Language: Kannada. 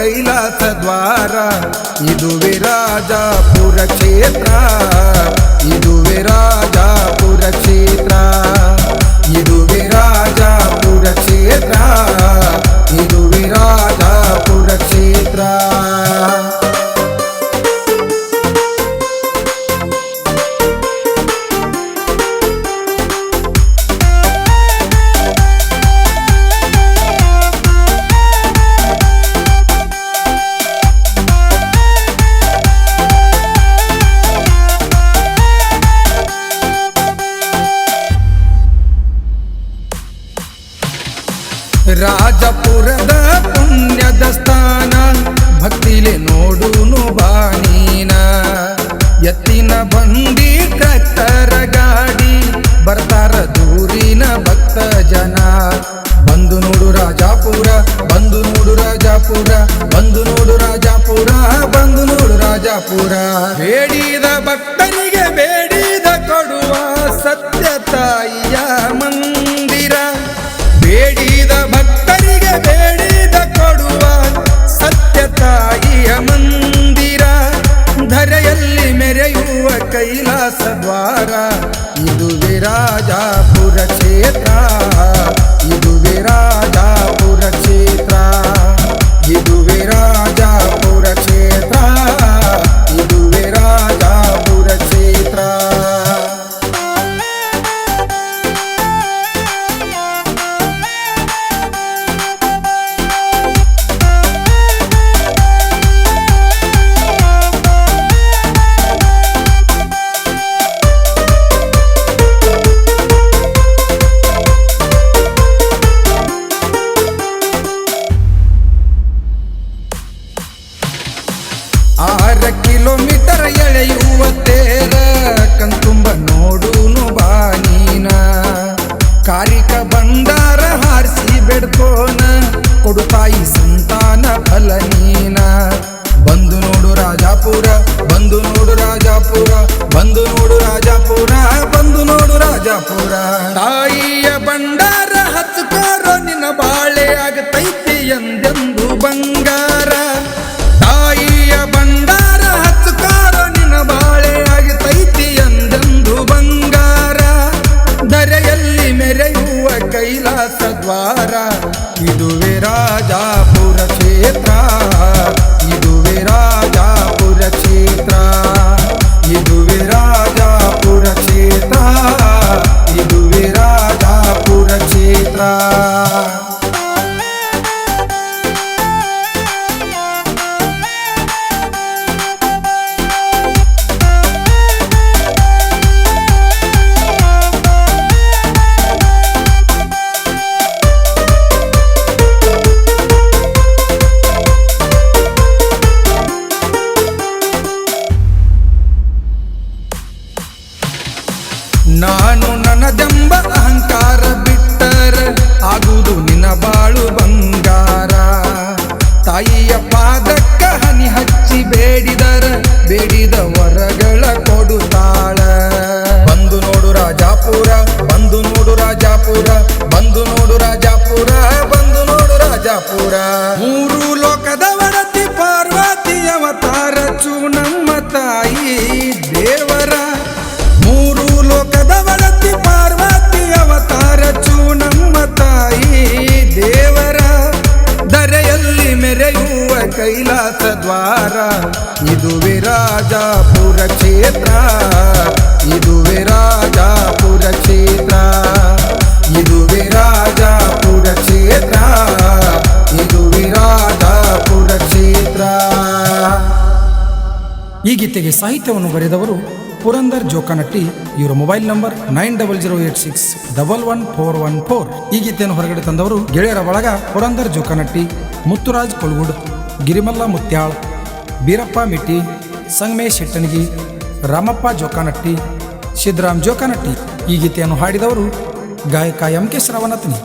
ಕೈಲಾಸ ದ್ವಾರ ಇದು ವಿರಾಜಪುರ ಕ್ಷೇತ್ರ ಇದು ವಿರಾಜ ರಾಜಪುರದ ಪುಣ್ಯದ ಸ್ಥಾನ, ಭಕ್ತಿಲೆ ನೋಡುನು ಬಾಣೀನ. ಎತ್ತಿನ ಬಂದಿ ಕತ್ತರ ಗಾಡಿ, ಬರ್ತಾರ ದೂರಿನ ಭಕ್ತ ಜನ. ಬಂದು ನೋಡು ರಾಜಾಪುರ, ಬಂದು ನೋಡು ರಾಜಾಪುರ, ಬಂದು ನೋಡು ರಾಜಾಪುರ, ಬಂದು ನೋಡು ರಾಜಾಪುರ. ಬೇಡಿದ ಭಕ್ತನಿಗೆ ಬೇಡಿದ ಕೊಡುವ ಸತ್ಯ ತಾಯಿಯ ಮಂದಿರ. ಬೇಡಿದ ಬೇಡಿದ ಕೊಡುವ ಸತ್ಯ ತಾಯಿಯ ಮಂದಿರ. ಧರೆಯಲ್ಲಿ ಮೆರೆಯುವ ಕೈಲಾಸ ದ್ವಾರ. ಇದು ರಾಜಾಪುರ ಕ್ಷೇತ್ರ. ಇದು ರಾಜಾಪುರ ಕ್ಷೇತ್ರ. ಬೆಡ್ಕೋನ ಕೊಡುತ್ತಾಯಿ ಸಂತಾನ ಫಲ ನೀನ. ಬಂದು ನೋಡು ರಾಜಾಪುರ, ಬಂದು ನೋಡು ರಾಜಾಪುರ, ಬಂದು ನೋಡು ರಾಜಾಪುರ, ಬಂದು ನೋಡು ರಾಜಾಪುರ. ತಾಯಿಯ ಬಂಡಾರ ಹಚ್ಕೋರೋ ನಿನ್ನ ಬಾಳೆ ಆಗತೈತಿ ಎಂದೆಂದು ಬಂಗಾರ. ಕೈಲಾಸ ದ್ವಾರ ಇದುವೆ ರಾಜಾಪುರ ಕ್ಷೇತ್ರ ಇದುವೆ ರಾಜಾಪುರ ನಾನು ನನದೆಂಬ ಅಹಂಕಾರ ಬಿಟ್ಟರ ಆಗುವುದು ನಿನ್ನ ಬಾಳು ಬಂಗಾರ. ತಾಯಿಯ ಪಾದಕ್ಕ ಹನಿ ಹಚ್ಚಿ ಬೇಡಿದರ ಬೇಡಿದ ವರಗಳ ಕೊಡುತ್ತಾಳ ಬಂದು ನೋಡು ರಾಜಾಪುರ, ಬಂದು ನೋಡು ರಾಜಾಪುರ, ಬಂದು ನೋಡು ರಾಜಾಪುರ, ಬಂದು ನೋಡು ರಾಜಾಪುರ. ಮೂರು ಲೋಕದ ವರತಿ ಪಾರ್ವತಿ ಅವತಾರ ಕೈಲಾಸ ದ್ವಾರ. ಇದು ರಾಜಾಪುರ ಕ್ಷೇತ್ರ. ಇದುವೆ ರಾಜಾಪುರ ಕ್ಷೇತ್ರ. ಇದು ರಾಜಾಪುರ ಕ್ಷೇತ್ರ. ಇದು ರಾಜಾಪುರ ಕ್ಷೇತ್ರ. ಈ ಗೀತೆಗೆ ಸಾಹಿತ್ಯವನ್ನು ಬರೆದವರು ಪುರಂದರ್ ಜೋಕಾನಟ್ಟಿ. ಇವರ mobile number nine double zero eight six double one four one four. ಈ ಗೀತೆಯನ್ನು ಹೊರಗಡೆ ತಂದವರು ಗೆಳೆಯರ ಬಳಗ ಪುರಂದರ್ ಜೋಕಾನಟ್ಟಿ, ಮುತ್ತುರಾಜ್ ಕೊಲ್ಗುಡ್. ಗಿರಿಮಲ್ಲ ಮುತ್ಯಾಳ್, ಬೀರಪ್ಪ ಮಿಟ್ಟಿ, ಸಂಗಮೇಶ್ ಶೆಟ್ಟಣಗಿ ರಾಮಪ್ಪ ಜೋಕಾನಟ್ಟಿ, ಸಿದ್ದರಾಮ್ ಜೋಕಾನಟ್ಟಿ ಈ ಗೀತೆಯನ್ನು ಹಾಡಿದವರು ಗಾಯಕ ಎಂ ಕೆ ಶ್ರವಣತ್ನಿ.